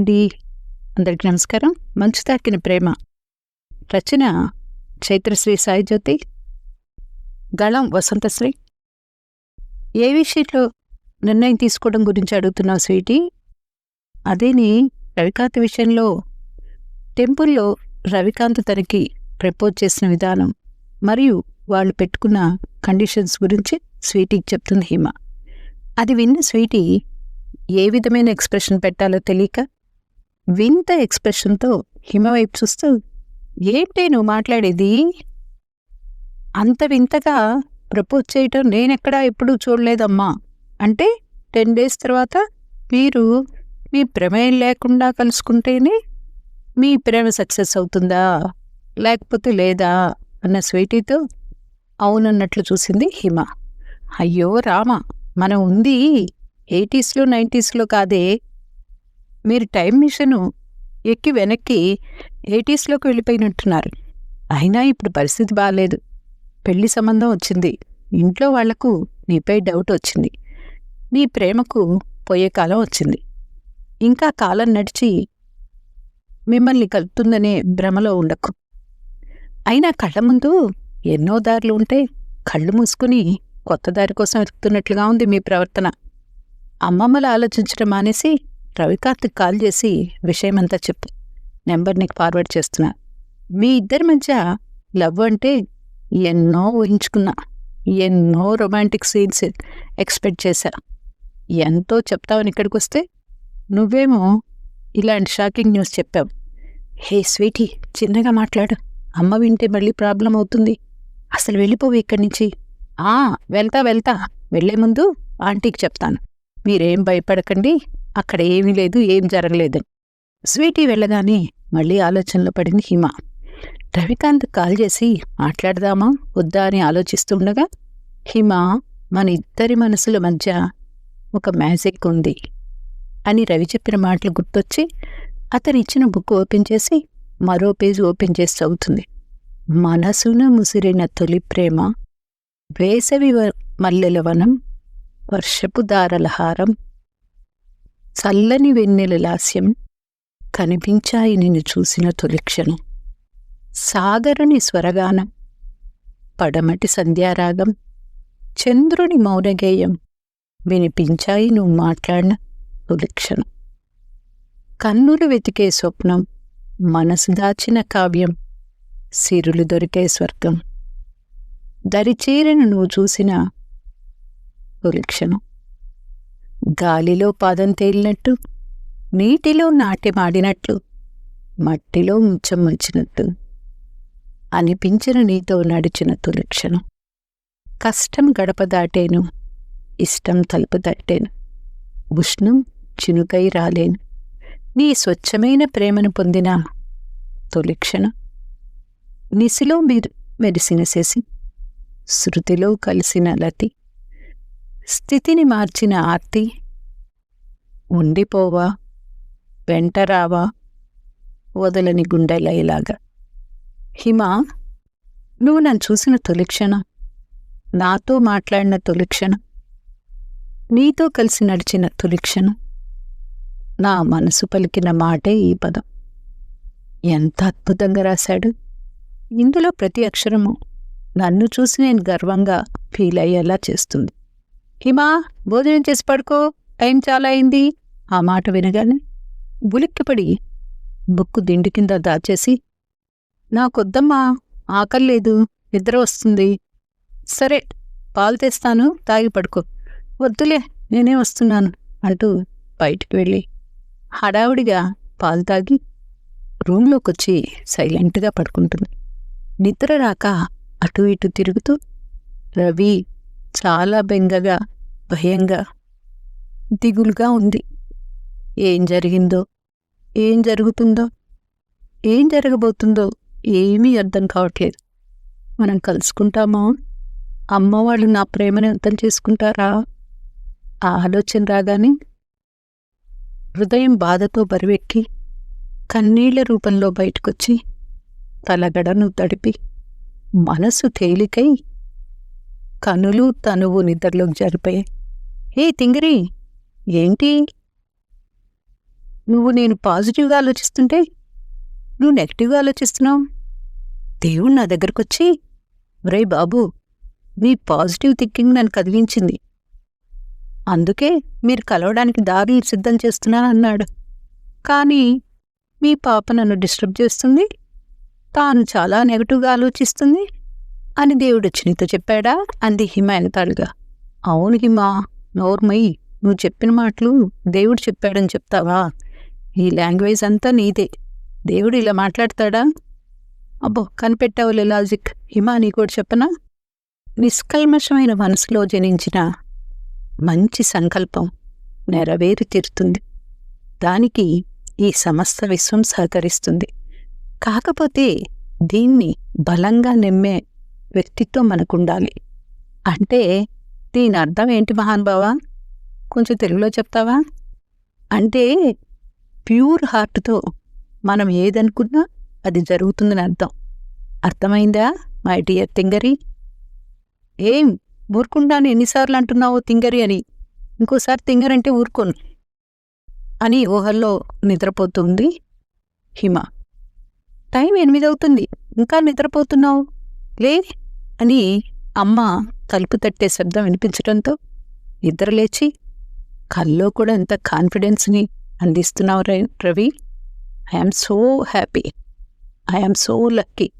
అండి. అందరికి నమస్కారం. మంచు తాకిన ప్రేమ. రచన చైత్రశ్రీ సాయిజ్యోతి గళం వసంతశ్రీ ఏ విషయంలో నిర్ణయం తీసుకోవడం గురించి అడుగుతున్నావు స్వీటీ? అదేని రవికాంత్ విషయంలో టెంపుల్లో రవికాంత్ తనకి ప్రపోజ్ చేసిన విధానం మరియు వాళ్ళు పెట్టుకున్న కండిషన్స్ గురించి స్వీటీకి చెప్తుంది హిమ. అది విన్న స్వీటీ ఏ విధమైన ఎక్స్ప్రెషన్ పెట్టాలో తెలియక వింత ఎక్స్ప్రెషన్తో హిమ వైపు చూస్తూ ఏంటి నువ్వు మాట్లాడేది? అంత వింతగా ప్రపోజ్ చేయటం నేనెక్కడా ఎప్పుడూ చూడలేదమ్మా. అంటే టెన్ డేస్ తర్వాత మీరు మీ ప్రమేయం లేకుండా కలుసుకుంటేనే మీ ప్రేమ సక్సెస్ అవుతుందా? లేకపోతే లేదా? అన్న స్వీటీతో అవునన్నట్లు చూసింది హిమ. అయ్యో రామ మనం ఉంది ఎయిటీస్లో నైంటీస్లో కాదే మీరు టైం మిషను ఎక్కి వెనక్కి ఎయిటీస్లోకి వెళ్ళిపోయినట్టున్నారు. అయినా ఇప్పుడు పరిస్థితి బాగాలేదు పెళ్ళి సంబంధం వచ్చింది. ఇంట్లో వాళ్ళకు నీపై డౌట్ వచ్చింది. నీ ప్రేమకు పోయే కాలం వచ్చింది. ఇంకా కాలం నడిచి మిమ్మల్ని కలుపుతుందనే భ్రమలో ఉండకు. అయినా కళ్ళ ముందు ఎన్నో దారులు ఉంటే కళ్ళు మూసుకుని కొత్త దారి కోసం వెతుకుతున్నట్లుగా ఉంది మీ ప్రవర్తన. అమ్మమ్మలు ఆలోచించడం మానేసి రవికాంత్కి కాల్ చేసి విషయమంతా చెప్పు. నెంబర్ నీకు ఫార్వర్డ్ చేస్తున్నా. మీ ఇద్దరి మధ్య లవ్ అంటే ఎన్నో ఊహించుకున్నా ఎన్నో రొమాంటిక్ సీన్స్ ఎక్స్పెక్ట్ చేశా. ఎంతో చెప్తావని ఇక్కడికి వస్తే నువ్వేమో ఇలాంటి షాకింగ్ న్యూస్ చెప్పావు. హే స్వీటీ చిన్నగా మాట్లాడు. అమ్మ వింటే మళ్ళీ ప్రాబ్లం అవుతుంది. అసలు వెళ్ళిపోవు ఇక్కడి నుంచి. ఆ వెళ్తా వెళ్తా. వెళ్ళే ముందు ఆంటీకి చెప్తాను. మీరేం భయపడకండి. అక్కడ ఏమీ లేదు ఏం జరగలేదు స్వీటీ వెళ్ళగానే మళ్ళీ ఆలోచనలో పడింది హిమ. రవికాంత్ కాల్ చేసి మాట్లాడదామా? వద్దా? అని ఆలోచిస్తుండగా హిమ మన ఇద్దరి మనసుల మధ్య ఒక మ్యాజిక్ ఉంది అని రవి చెప్పిన మాటలు గుర్తొచ్చి అతను ఇచ్చిన బుక్ ఓపెన్ చేసి మరో పేజ్ ఓపెన్ చేసి చదువుతుంది. మనసున ముసిరిన తొలి ప్రేమ వేసవి మల్లెల వనం వర్షపు దారల హారం చల్లని వెన్నెల లాస్యం కనిపించాయి నిన్ను చూసిన తొలిక్షణం సాగరుని స్వరగానం పడమటి సంధ్యారాగం చంద్రుని మౌనగేయం వినిపించాయి నువ్వు మాట్లాడిన తొలిక్షణం కన్నులు వెతికే స్వప్నం మనసు దాచిన కావ్యం సిరులు దొరికే స్వర్గం. దరిచేరను నువ్వు చూసిన తొలిక్షణం గాలిలో పాదం తేలినట్టు నీటిలో నాటిమాడినట్లు మట్టిలో ముంచం ముంచినట్టు అనిపించిన నీతో నడిచిన తొలి క్షణం. కష్టం గడప దాటేను ఇష్టం తలుపు తట్టేను ఉష్ణం చినుకై రాలేను. నీ స్వచ్ఛమైన ప్రేమను పొందిన తొలి క్షణం. నిసిలో మీరు మెరిసిన శశి శృతిలో కలిసిన లతి స్థితిని మార్చిన ఆర్తి ఉండిపోవా వెంటరావా? వదలని గుండెలయ్యేలాగా హిమ నువ్వు నన్ను చూసిన తొలిక్షణం నాతో మాట్లాడిన తొలిక్షణం నీతో కలిసి నడిచిన తొలి క్షణం నా మనసు పలికిన మాటే ఈ పదం. ఎంత అద్భుతంగా రాశాడు. ఇందులో ప్రతి అక్షరము నన్ను చూసి నేను గర్వంగా ఫీల్ అయ్యేలా చేస్తుంది. హిమా భోజనం చేసి పడుకో టైం చాలా అయింది. ఆ మాట వినగానే ఉలిక్కిపడి బుక్కు దిండు కింద దాచేసి నాకొద్దమ్మా ఆకల్లేదు నిద్ర వస్తుంది. సరే పాలు తెస్తాను తాగి పడుకో. వద్దులే నేనే వస్తున్నాను అంటూ బయటికి వెళ్ళి హడావుడిగా పాలు తాగి రూంలోకొచ్చి సైలెంట్గా పడుకుంటుంది. నిద్ర రాక అటు ఇటు తిరుగుతూ రవి చాలా బెంగగా భయంగా దిగులుగా ఉంది. ఏం జరిగిందో? ఏం జరుగుతుందో? ఏం జరగబోతుందో ఏమీ అర్థం కావట్లేదు. మనం కలుసుకుంటామా? అమ్మ వాళ్ళు నా ప్రేమను అర్థం చేసుకుంటారా? ఆ ఆలోచన రాగానే హృదయం బాధతో బరువెక్కి కన్నీళ్ళ రూపంలో బయటకొచ్చి తలగడను తడిపి మనసు తేలికై కనులు తనువు నిద్రలోకి జరిపాయి ఏ తింగిరి ఏంటి? నువ్వు నేను పాజిటివ్గా ఆలోచిస్తుంటే నువ్వు నెగిటివ్గా ఆలోచిస్తున్నావు. దేవుడు నా దగ్గరకు వచ్చి రే బాబు మీ పాజిటివ్ థింకింగ్ నన్ను కదిలించింది. అందుకే మీరు కలవడానికి దారి సిద్ధం చేస్తున్నాను అన్నాడు. కానీ మీ పాప నన్ను డిస్టర్బ్ చేస్తుంది. తాను చాలా నెగటివ్గా ఆలోచిస్తుంది. అని దేవుడు వచ్చి నీతో చెప్పాడా? అంది హిమ ఎనతాడుగా అవును హిమ నోర్మయ్యి నువ్వు చెప్పిన మాటలు దేవుడు చెప్పాడని చెప్తావా? ఈ లాంగ్వేజ్ అంతా నీదే. దేవుడు ఇలా మాట్లాడతాడా? అబ్బో కనిపెట్టావులే లాజిక్. హిమా నీ కూడా చెప్పనా? నిష్కల్మషమైన మనసులో జనించిన మంచి సంకల్పం నెరవేరి తీరుతుంది. దానికి ఈ సమస్త విశ్వం సహకరిస్తుంది. కాకపోతే దీన్ని బలంగా నెమ్మే వ్యక్తిత్వం మనకుండాలి. అంటే దీని అర్థం ఏంటి మహానుభావా కొంచెం తెలుగులో చెప్తావా? అంటే ప్యూర్ హార్ట్తో మనం ఏదనుకున్నా అది జరుగుతుందని అర్థం. అర్థమైందా మై డియర్ తింగరి? ఏం ఊరుకుండాను ఎన్నిసార్లు అంటున్నావో తింగరి అని? ఇంకోసారి తింగరంటే ఊరుకోను. అని ఊహల్లో నిద్రపోతుంది హిమ. టైం ఎనిమిది అవుతుంది. ఇంకా నిద్రపోతున్నావు? లే అని అమ్మ తలుపు తట్టే శబ్దం వినిపించడంతో నిద్రలేచి కల్లో కూడా ఎంత కాన్ఫిడెన్స్ని అందిస్తున్నావు Ravi? I'm so happy I'm so lucky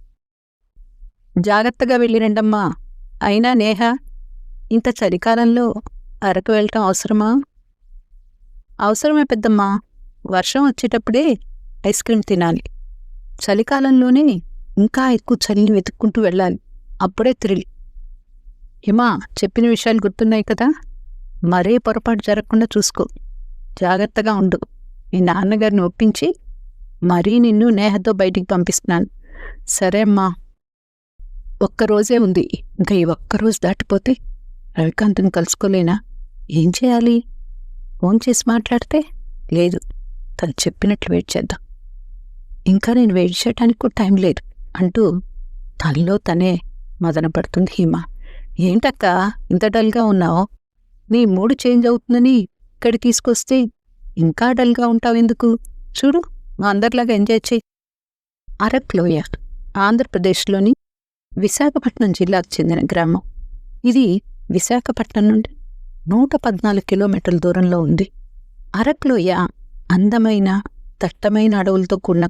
జాగ్రత్తగా వెళ్ళిరండమ్మా. అయినా నేహ ఇంత చలికాలంలో అరకు వెళ్ళటం అవసరమా? అవసరమే పెద్దమ్మా. వర్షం వచ్చేటప్పుడే ఐస్ క్రీమ్ తినాలి. చలికాలంలోనే ఇంకా ఎక్కువ చలిని వెతుక్కుంటూ వెళ్ళాలి. అప్పుడే థ్రిల్ హిమా చెప్పిన విషయాలు గుర్తున్నాయి కదా? మరే పొరపాటు జరగకుండా చూసుకో. జాగ్రత్తగా ఉండు. మీ నాన్నగారిని ఒప్పించి మరీ నిన్ను నేహతో బయటికి పంపిస్తున్నాను. సరే అమ్మా. ఒక్కరోజే ఉంది. ఇంకా ఈ ఒక్కరోజు దాటిపోతే రవికాంత్ని కలుసుకోలేనా? ఏం చేయాలి? ఫోన్ చేసి మాట్లాడితే లేదు. తను చెప్పినట్లు వెయిట్ చేద్దాం. ఇంకా నేను వెయిట్ చేయడానికి కూడా టైం లేదు అంటూ తనలో తనే మదనపడుతుంది హీమ. ఏంటక్క? ఇంత డల్గా ఉన్నావు? నీ మూడు చేంజ్ అవుతుందని ఇక్కడ తీసుకొస్తే ఇంకా డల్గా ఉంటావు ఎందుకు? చూడు మా అందరిలాగా ఎంజాయ్ చేయి. అరక్ లోయ ఆంధ్రప్రదేశ్లోని విశాఖపట్నం జిల్లాకు చెందిన గ్రామం. ఇది విశాఖపట్నం నుండి నూట పద్నాలుగు కిలోమీటర్ల దూరంలో ఉంది. అరక్లోయ అందమైన దట్టమైన అడవులతో కూడిన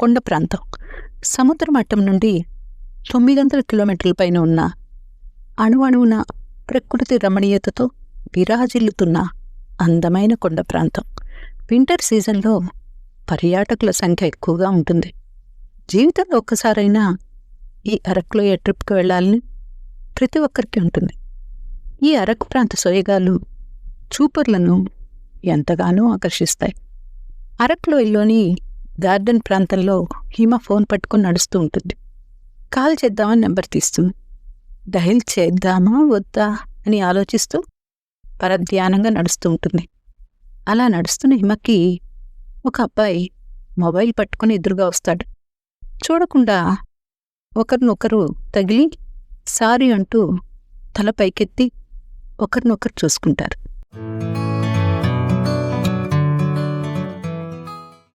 కొండ ప్రాంతం. సముద్ర మట్టం నుండి తొమ్మిది వందల కిలోమీటర్ల పైన ఉన్న అణువణువున ప్రకృతి రమణీయతతో విరాజిల్లుతున్న అందమైన కొండ ప్రాంతం. వింటర్ సీజన్లో పర్యాటకుల సంఖ్య ఎక్కువగా ఉంటుంది. జీవితంలో ఒక్కసారైనా ఈ అరకులోయ ట్రిప్కి వెళ్ళాలని ప్రతి ఒక్కరికి ఉంటుంది. ఈ అరకు ప్రాంత సోయగాలు చూపర్లను ఎంతగానో ఆకర్షిస్తాయి. అరకులోయలోని గార్డెన్ ప్రాంతంలో హిమ ఫోన్ పట్టుకుని నడుస్తూ ఉంటుంది. కాల్ చేద్దామని నెంబర్ తీస్తుంది. డైల్ చేద్దామా వద్దా అని ఆలోచిస్తూ పరధ్యానంగా నడుస్తూ ఉంటుంది. అలా నడుస్తున్న హిమకి ఒక అబ్బాయి మొబైల్ పట్టుకుని ఎదురుగా వస్తాడు. చూడకుండా ఒకరినొకరు తగిలి సారీ అంటూ తల పైకెత్తి ఒకరినొకరు చూసుకుంటారు.